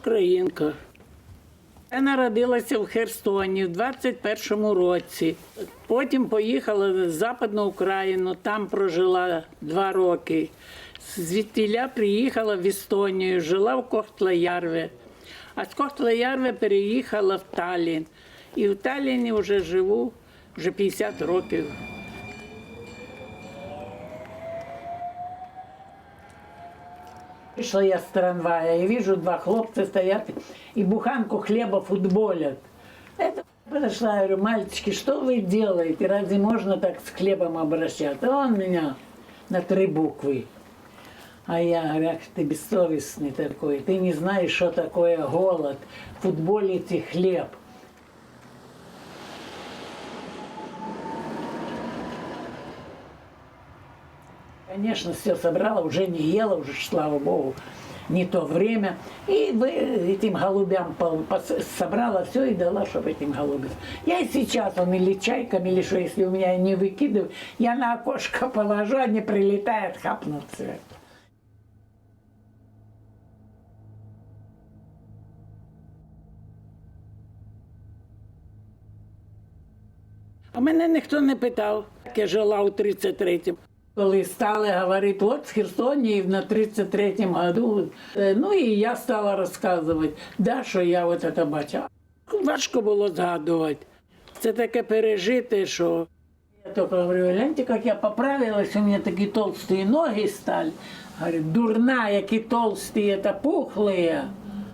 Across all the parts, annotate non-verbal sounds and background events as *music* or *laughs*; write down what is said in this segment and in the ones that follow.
Українка. Я народилася в Херсоні в 21-му році. Потім поїхала в Западну Україну, там прожила два роки. Звідтіля приїхала в Естонію, жила в Кохтла-Ярве. А з Кохтла-Ярве переїхала в Таллін. І в Талліні вже живу вже 50 років. Вышла я с трамвая и вижу, два хлопца стоят и буханку хлеба футболят. Это подошла, я говорю, мальчики, что вы делаете? Разве можно так с хлебом обращаться? Он меня на три буквы. А я говорю, ах ты бессовестный такой, ты не знаешь, что такое голод, футболите хлеб. Конечно, все собрала, уже не ела, уже, слава богу, не то время. И вы- этим голубям собрала все и дала, чтобы этим голубям. Я и сейчас, он или чайками, или что, если у меня не выкидываю, я на окошко *laughs* положу, они прилетают, хапнут все. А мене ніхто не питав, я жила у 33-му. Коли стали говорити, от в Херсоні на 33-му году, е, ну і я стала розказувати, да, що я от це бачила. Важко було згадувати. Це таке пережити, що я тільки говорю, гляньте, як я поправилась, у мене такі толсті ноги стали. Говорю, дурна, які толсті, це пухлі.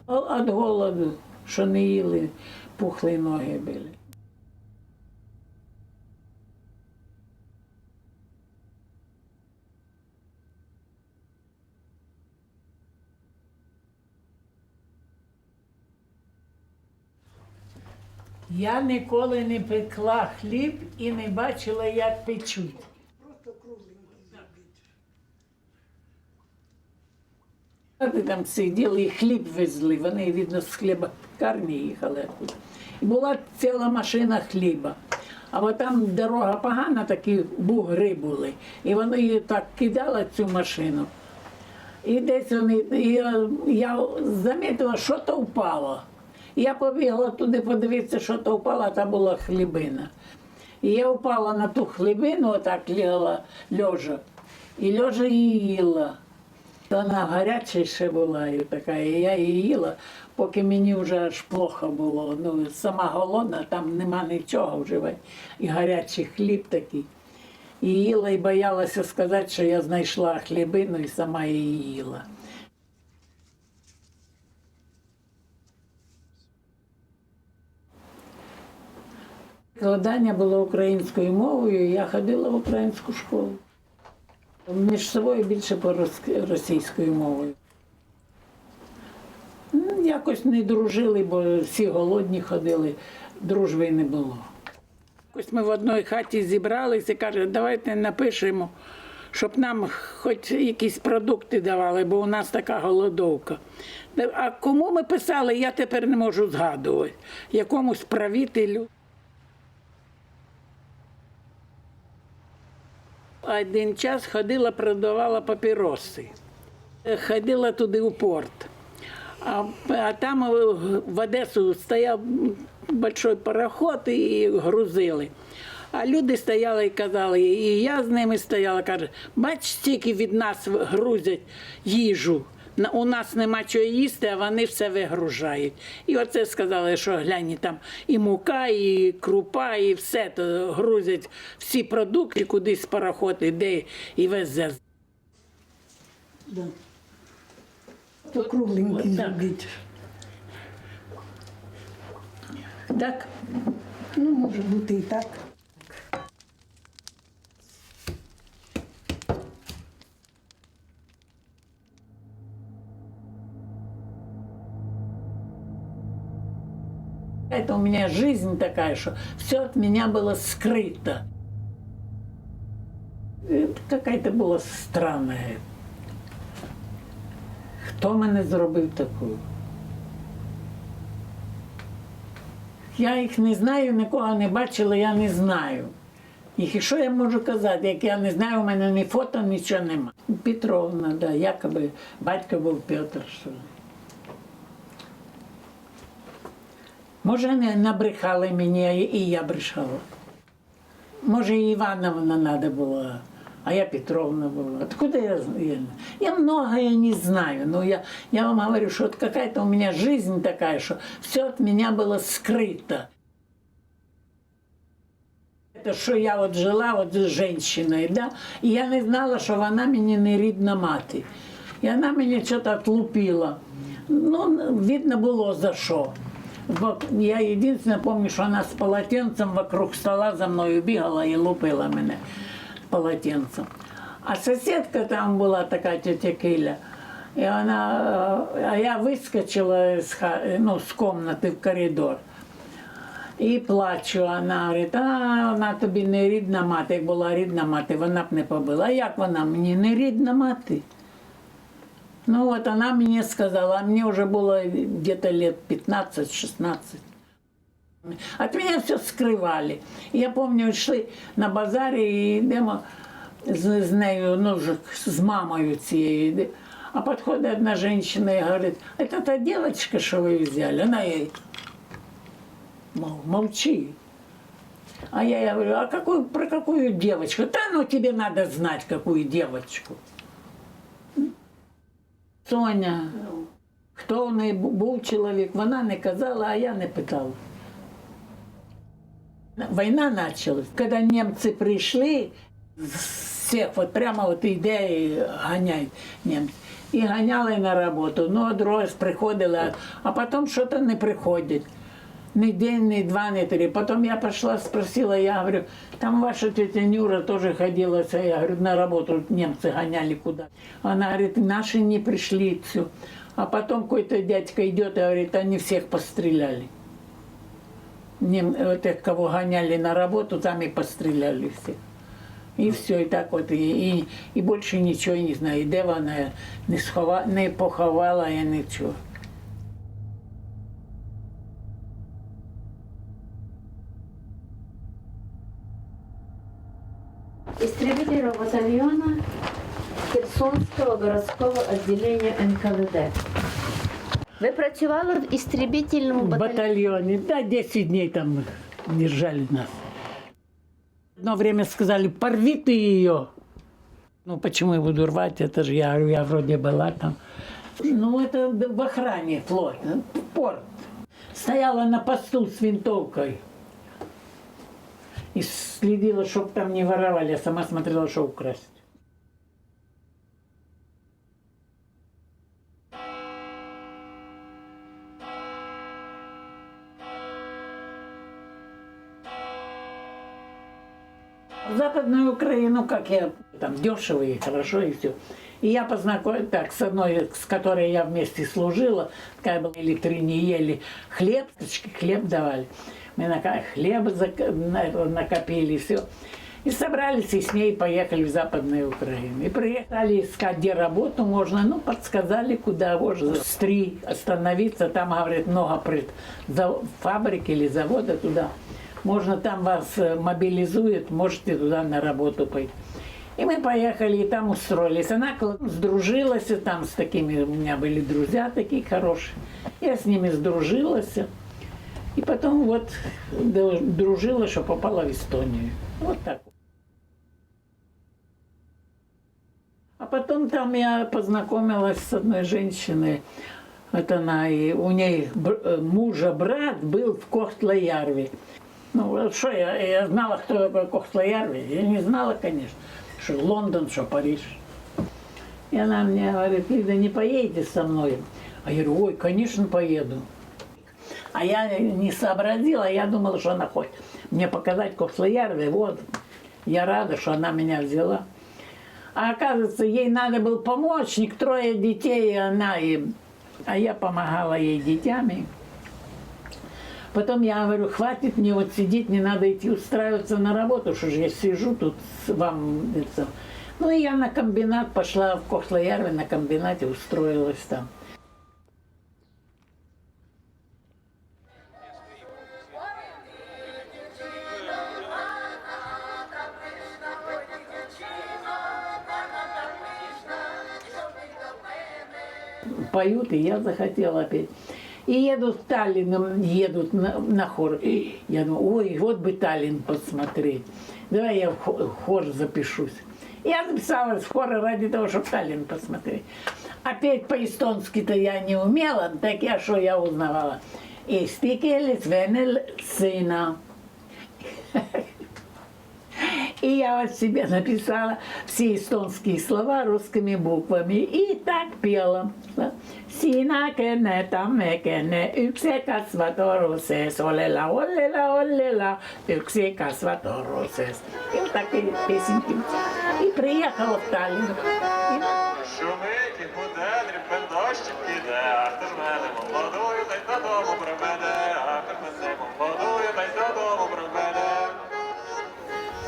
От голоду, що не їли, пухлі ноги були. Я ніколи не пекла хліб і не бачила, як печуть. Вони там сиділи і хліб везли, вони, видно, з хлібокарні їхали. І була ціла машина хліба. А от там дорога погана, такі бугри були. І вони її так кидали цю машину. І десь вони, і я, я замітила, що то впало. Я побігла туди подивитися, що то впало, а там була хлібина. І я впала на ту хлібину, отак лягла льожа, і льожа її їла. Вона гаряча ще була і така, і я її їла, поки мені вже аж плохо було. Ну, сама голодна, там нема нічого вживати. І гарячий хліб такий. І їла, і боялася сказати, що я знайшла хлібину і сама її їла. Викладання було українською мовою, я ходила в українську школу. Між собою більше по російською мовою. Ну, Якось не дружили, бо всі голодні ходили, дружби не було. Якось ми в одній хаті зібралися і каже, давайте напишемо, щоб нам хоч якісь продукти давали, бо у нас така голодовка. А кому ми писали, я тепер не можу згадувати. Якомусь правителю. Один час ходила, продавала папіроси. Е, Ходила туди у порт. А, а там е, в Одесу стояв большой пароход і грузили. А люди стояли і казали, і я з ними стояла, каже, бач, стільки від нас грузять їжу. У нас нема чого їсти, а вони все вигружають. І оце сказали, що глянь, там і мука, і крупа, і все то грузять всі продукти, кудись пароход іде і везе. Да. То кругленький зробіть. Так? Ну, може бути і так. Это у меня жизнь такая, что все от меня было скрыто. Это какая-то була странная. Хто мене зробив такою? Я їх не знаю, нікого не бачила, я не знаю. Їх і що я можу казати, як я не знаю, у мене ні фото, нічого нема. Петровна, да, якоби батько був Петр. Що. Може, не набрехали мені, і я брехала. Може, и Ивановна надо было, а я Петровна была. Откуда я знаю? Я многое не знаю, но я, я вам говорю, что вот какая-то у меня жизнь такая, что все от меня было скрыто. Это що я от жила от з жінкою, да? і я не знала, що вона мені не рідна мати. І вона мені щось отлупила. Ну, видно було за що. Я єдине пам'ятаю, що вона з полотенцем вокруг стола за мною бігала і лупила мене полотенцем. А сусідка там була така тетя Киля. І вона, е, а я вискочила з, ха- ну, з кімнати в коридор. І плачу, вона говорить, а вона тобі не рідна мати. Як була рідна мати, вона б не побила. А як вона мені не рідна мати? Ну от вона мені сказала, а мені вже було где-то лет 15-16. От меня все скривали. Я пам'ятаю, йшли на базарі і йдемо з, з нею, ну, вже з мамою цією. йде. А підходить одна жінка і говорить, это та девочка, що ви взяли? Вона їй, мол, молчи. А я ей говорю, а какую, про какую девочку? Да ну тебе надо знать, какую девочку. Соня, хто в неї був чоловік, вона не казала, а я не питала. Війна почалась. Коли німці прийшли, з всіх от прямо от ідеї і ганяють німці. І ганяли на роботу. Ну, от раз приходили, а потім щось не приходять. Ни день, ни два, ни три. Потом я пошла, спросила, я говорю, там ваша тетя Нюра тоже ходила, я говорю, на работу немцы гоняли куда. Она говорит, наши не пришли, все. А потом какой-то дядька идет и говорит, они всех постреляли. Нем, тех, кого гоняли на работу, там и постреляли всех. І все, і так от, і, і, і більше нічого не знаю. І де вона не, схова, не поховала я нічого. Херсонського городського відділення НКВД. Ви працювали в істребітельному В батальйоні? батальоне. Да, 10 дней там держали нас. Одно время сказали, порви ты ее. Ну, почему я буду рвать? Это же я, говорю, я вроде была там. Ну, это в охране флот, порт. Стояла на посту с винтовкой. И следила, чтобы там не воровали, а сама смотрела, что украсть. Как я, там дешево и хорошо, и все. И я познакомилась так, с одной, с которой я вместе служила, такая была, или три не ели хлеб, хлеб давали. Мы на- накопили, все. И собрались, и с ней поехали в Западную Украину. И приехали искать, где работу можно. Ну, подсказали, куда можно. С три остановиться. Там, говорят, много пред зав- фабрик или завода туда. Можно там вас э, мобилизуют, можете туда на работу пойти. И мы поехали, и там устроились. Она сдружилась и там с такими, у меня были друзья такие хорошие. Я с ними сдружилась. И потом вот дружила, что попала в Эстонию. Вот так. А потом там я познакомилась с одной женщиной. Это она, и у ней э, мужа брат был в Кохтлоярве. Ну, что я, я знала, кто такой Кохтлоярве? Я не знала, конечно, что Лондон, что Париж. И она мне говорит, Лида, не поедете со мной? А я говорю, ой, конечно, поеду. А я не сообразила, я думала, что она хочет мне показать Кохтлоярве. Вот, я рада, что она меня взяла. А оказывается, ей надо был помощник, трое детей, и она и... А я помогала ей детьми. Потом я говорю, хватит мне вот сидеть, не надо идти устраиваться на работу, что же я сижу тут с вам. это». Ну и я на комбинат пошла в Кохлоярве, на комбинате устроилась там. Поют, и я захотела петь. И едут в Таллин, едут на, на хор. Я думаю, ой, вот бы Таллин посмотреть. Давай я в хо- в хор запишусь. Я записалась в хор ради того, чтобы Таллин посмотреть. А петь по-эстонски-то я не умела, так я что я узнавала? Истикелис венел сына. И я вот себе написала все эстонские слова русскими буквами. И так пела. Сина кене тамме кене, ykse kasvatoruses, олела, олела, олела, ykse kasvatoruses. И вот так и песенки. И приехала в Таллин. И Шумить і буде,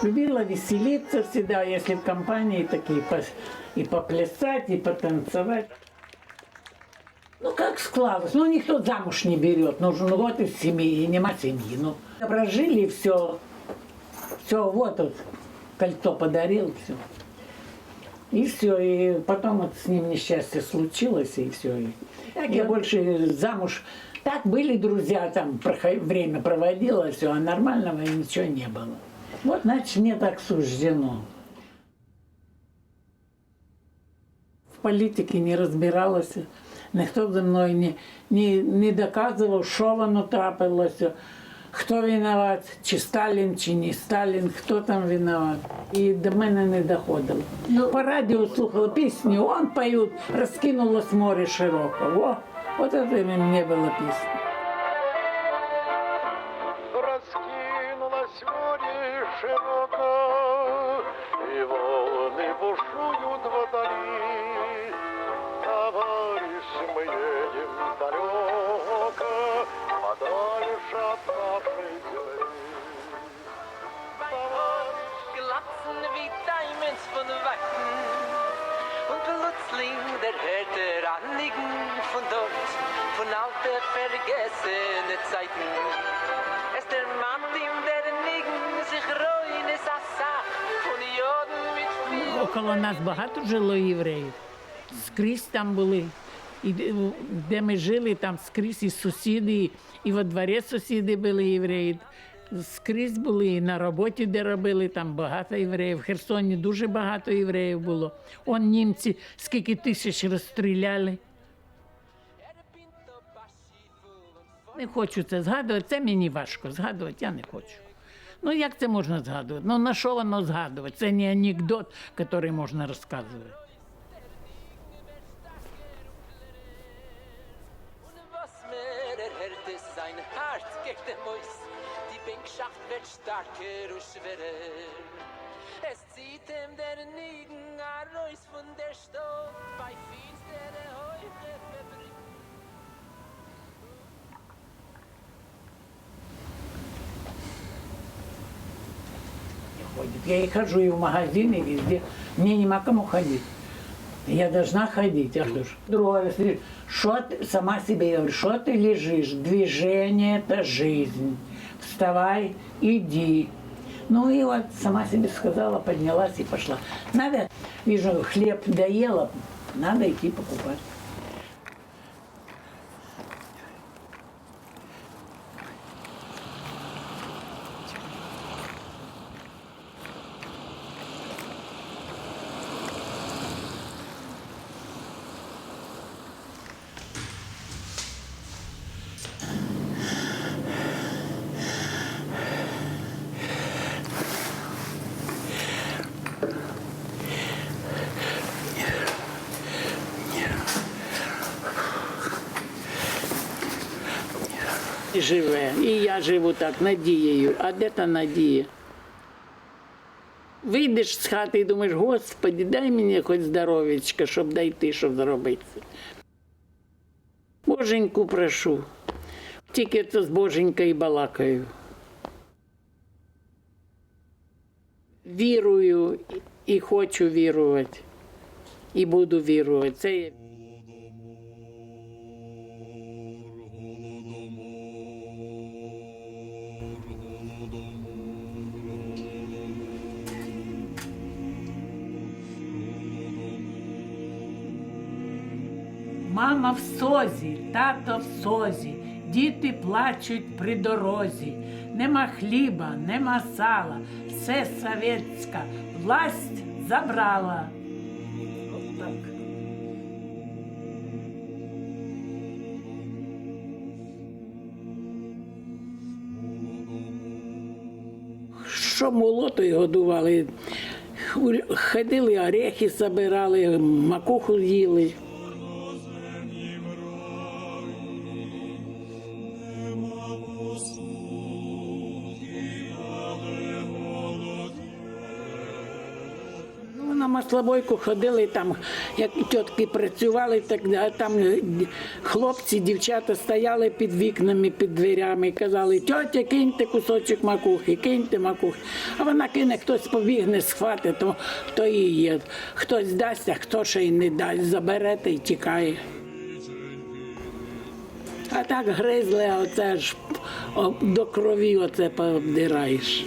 Любила веселиться всегда, если в компании такие и поплясать, и потанцевать. Ну, как складывалось. Ну, никто замуж не берет. Ну, ну вот из семьи, нема семьи. Ну, прожили все. Все, вот вот, кольцо подарил, все. И все, и потом вот с ним несчастье случилось, и все. И так я больше замуж... Так были друзья, там время проводила, все, а нормального ничего не было. Вот, значит, мне так суждено. В політиці не розбиралася, ніхто зі мною не, не, не доказував, що воно трапилося, хто винуват, чи Сталін, чи не Сталін, хто там винуват. І до мене не доходило. Ну- По радіо слухала пісню, он поють, розкинулось море широко. О, от це мені була пісня. далеко, подальше от нашей земли. Товарищ, Glatzen wie Diamonds von Weitem Und plötzlich der hörte Rannigen von dort Von alte vergessene Zeiten Es der Mann, dem der Nigen sich reuen ist a Sach Von Joden mit viel Около нас багато жило євреїв. Скрізь там були. І де- ми жили, там скрізь і сусіди, і во дворі сусіди були євреї. Скрізь були і на роботі, де робили, там багато євреїв. В Херсоні дуже багато євреїв було. Он німці скільки тисяч розстріляли. Не хочу це згадувати, це мені важко згадувати, я не хочу. Ну як це можна згадувати? Ну на що воно згадувати? Це не анекдот, який можна розказувати. Wird starker und schwerer Es zieht ihm der Nigen Reus von der Stadt Bei finstere Häuble verbringt ходит. Я и хожу и в магазин, и везде. Мне нема кому ходить. Я должна ходить, а что? Другое, смотри, что ты, сама себе говорю, что ты лежишь? Движение – это жизнь. Вставай, иди. Ну и вот сама себе сказала, поднялась и пошла. Надо, вижу, хлеб доела, надо идти покупать. Живе. І я живу так, надією. А де та надія? Вийдеш з хати і думаєш, Господи, дай мені хоч здоров'ячка, щоб дойти, щоб зробити. Боженьку прошу. Тільки це з Боженькою балакаю. Вірую і хочу вірувати. І буду вірувати. Це Мама в созі, тато в созі, діти плачуть при дорозі. Нема хліба, нема сала, все совєтська власть забрала. От так. Що молотою годували, ходили, орехи забирали, макуху їли. Ну, ходили там, як тітки працювали, так там е, хлопці, дівчата стояли під вікнами, під дверями і казали, тьотя, киньте кусочок макухи, киньте макухи. А вона кине, хтось побігне, схватить, то, то і є. Хтось дасть, а хто ще й не дасть, заберете і тікає. А так гризли, а оце ж до крові оце пообдираєш.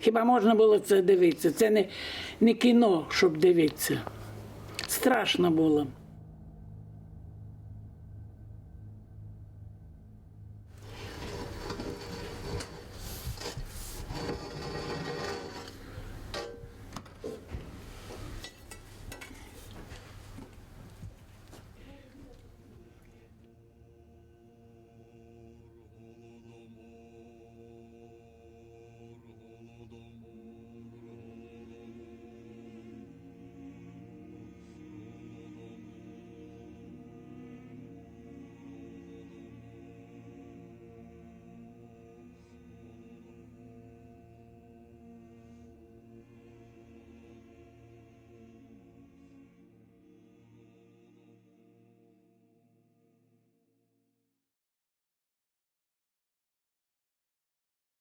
Хіба можна було це дивитися? Це не, не кіно, щоб дивитися. Страшно було.